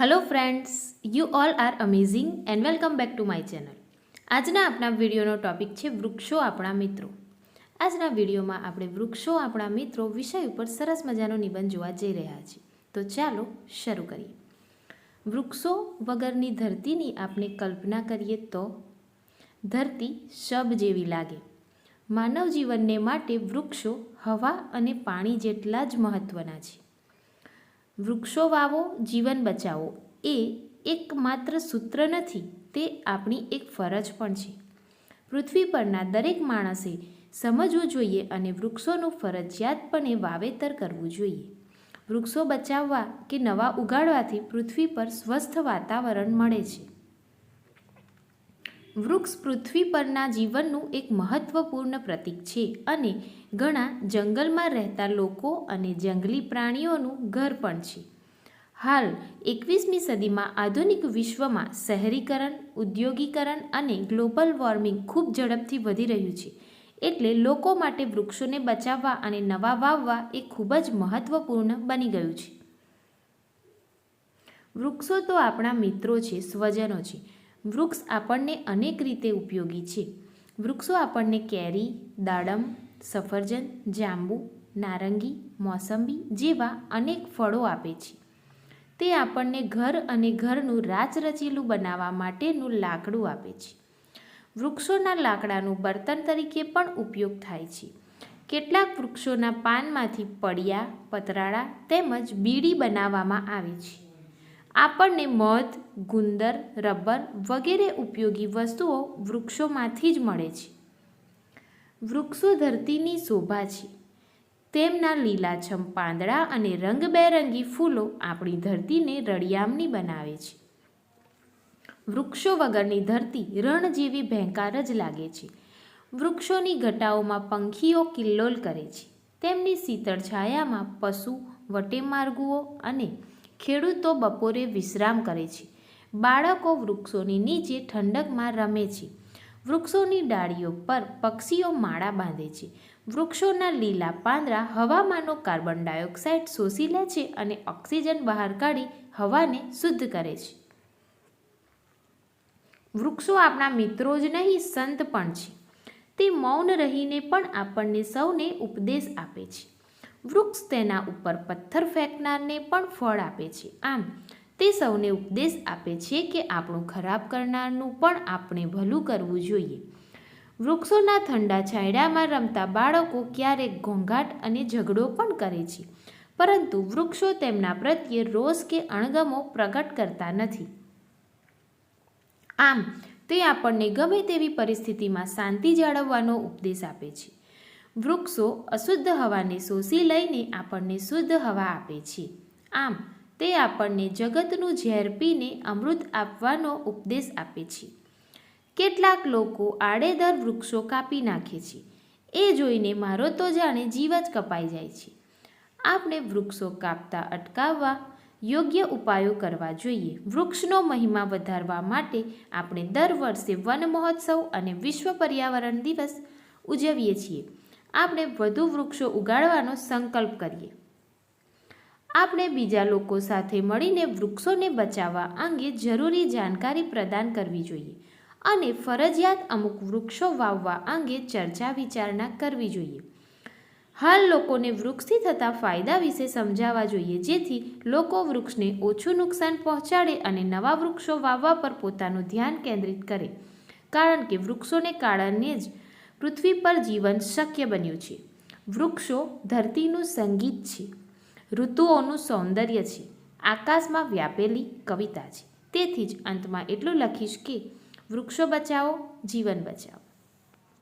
Hello friends you all are amazing and welcome back to my channel આજના આપણા વિડીયોનો topic છે વૃક્ષો આપણા મિત્રો. આજના વિડીયોમાં આપણે વૃક્ષો આપણા મિત્રો વિષય ઉપર સરસ મજાનો નિબંધ જોવા જઈ રહ્યા છીએ. તો ચાલો શરૂ કરીએ. વૃક્ષો વગરની ધરતીની આપણે કલ્પના કરીએ તો, ધરતી શબ જેવી લાગે. માનવ જીવનને માટે વૃક્ષો હવા અને પાણી જેટલા જ મહત્ત્વના છે. વૃક્ષો વાવો, જીવન બચાવો, એ એકમાત્ર સૂત્ર નથી, તે આપણી એક ફરજ પણ છે. પૃથ્વી પરના દરેક માણસે સમજવું જોઈએ અને વૃક્ષોનું ફરજિયાતપણે વાવેતર કરવું જોઈએ. વૃક્ષો બચાવવા કે નવા ઉગાડવાથી પૃથ્વી પર સ્વસ્થ વાતાવરણ મળે છે. વૃક્ષ પૃથ્વી પરના જીવનનું એક મહત્વપૂર્ણ પ્રતીક છે અને ઘણા જંગલમાં રહેતા લોકો અને જંગલી પ્રાણીઓનું ઘર પણ છે. હાલ, એકવીસમી સદીમાં આધુનિક વિશ્વમાં શહેરીકરણ, ઉદ્યોગીકરણ અને ગ્લોબલ વોર્મિંગ ખૂબ ઝડપથી વધી રહ્યું છે. એટલે લોકો માટે વૃક્ષોને બચાવવા અને નવા વાવવા એ ખૂબ જ મહત્વપૂર્ણ બની ગયું છે. વૃક્ષો તો આપણા મિત્રો છે, સ્વજનો છે. વૃક્ષ આપણને અનેક રીતે ઉપયોગી છે. વૃક્ષો આપણને કેરી, દાડમ, સફરજન, જાંબુ, નારંગી, મોસંબી જેવા અનેક ફળો આપે છે. તે આપણને ઘર અને ઘરનું રાચરચીલું બનાવવા માટેનું લાકડું આપે છે. વૃક્ષોના લાકડાનું બર્તન તરીકે પણ ઉપયોગ થાય છે. કેટલાક વૃક્ષોના પાનમાંથી પડિયા, પતરાળા તેમજ બીડી બનાવવામાં આવે છે. આપણને મધ, ગુંદર, રબર વગેરે ઉપયોગી વસ્તુઓ વૃક્ષોમાંથી જ મળે છે. વૃક્ષો ધરતીની શોભા છે. તેમના લીલાછમ પાંદડા અને રંગબેરંગી ફૂલો આપણી ધરતીને રળિયામની બનાવે છે. વૃક્ષો વગરની ધરતી રણ જેવી ભેંકાર જ લાગે છે. વૃક્ષોની ઘટાઓમાં પંખીઓ કિલ્લોલ કરે છે. તેમની શીતળ છાયામાં પશુ વટેમાર્ગુઓ અને ખેડૂતો બપોરે વિશ્રામ કરે છે. બાળકો વૃક્ષોની નીચે ઠંડકમાં રમે છે. વૃક્ષોની ડાળીઓ પર પક્ષીઓ માળા બાંધે છે. વૃક્ષોના લીલા પાંદડા હવામાંનો કાર્બન ડાયોક્સાઇડ શોષી લે છે અને ઓક્સિજન બહાર કાઢી હવાને શુદ્ધ કરે છે. વૃક્ષો આપણા મિત્રો જ નહીં, સંત પણ છે. તે મૌન રહીને પણ આપણને સૌને ઉપદેશ આપે છે. વૃક્ષ તેના ઉપર પથ્થર ફેંકનારને પણ ફળ આપે છે. આમ, તે સૌને ઉપદેશ આપે છે કે આપણું ખરાબ કરનારનું પણ આપણે ભલું કરવું જોઈએ. વૃક્ષોના ઠંડા છાંયડામાં રમતા બાળકો ક્યારેક ઘોંઘાટ અને ઝઘડો પણ કરે છે. પરંતુ વૃક્ષો તેમના પ્રત્યે રોષ કે અણગમો પ્રગટ કરતા નથી. આમ, તે આપણને ગમે તેવી પરિસ્થિતિમાં શાંતિ જાળવવાનો ઉપદેશ આપે છે. વૃક્ષો અશુદ્ધ હવાને શોષી લઈને આપણને શુદ્ધ હવા આપે છે. આમ, તે આપણને જગતનું ઝેર પીને અમૃત આપવાનો ઉપદેશ આપે છે. કેટલાક લોકો આડેધર વૃક્ષો કાપી નાખે છે. એ જોઈને મારો તો જાણે જીવ જ કપાઈ જાય છે. આપણે વૃક્ષો કાપતા અટકાવવા યોગ્ય ઉપાયો કરવા જોઈએ. વૃક્ષનો મહિમા વધારવા માટે આપણે દર વર્ષે વન મહોત્સવ અને વિશ્વ પર્યાવરણ દિવસ ઉજવીએ છીએ. આપણે વધુ વૃક્ષો ઉગાડવાનો સંકલ્પ કરીએ. આપણે બીજા લોકો સાથે મળીને વૃક્ષોને બચાવવા અંગે જરૂરી જાણકારી પ્રદાન કરવી જોઈએ અને ફરજિયાત અમુક વૃક્ષો વાવવા અંગે ચર્ચા વિચારણા કરવી જોઈએ. હાલ લોકોને વૃક્ષથી થતા ફાયદા વિશે સમજાવવા જોઈએ, જેથી લોકો વૃક્ષને ઓછું નુકસાન પહોંચાડે અને નવા વૃક્ષો વાવવા પર પોતાનું ધ્યાન કેન્દ્રિત કરે. કારણ કે વૃક્ષોને કારણે જ પૃથ્વી પર જીવન શક્ય બન્યું છે. વૃક્ષો ધરતીનું સંગીત છે. ઋતુઓનું સૌંદર્ય છે. આકાશમાં વ્યાપેલી કવિતા છે. તેથી જ અંતમાં એટલું લખીશ કે વૃક્ષો બચાવો, જીવન બચાવો.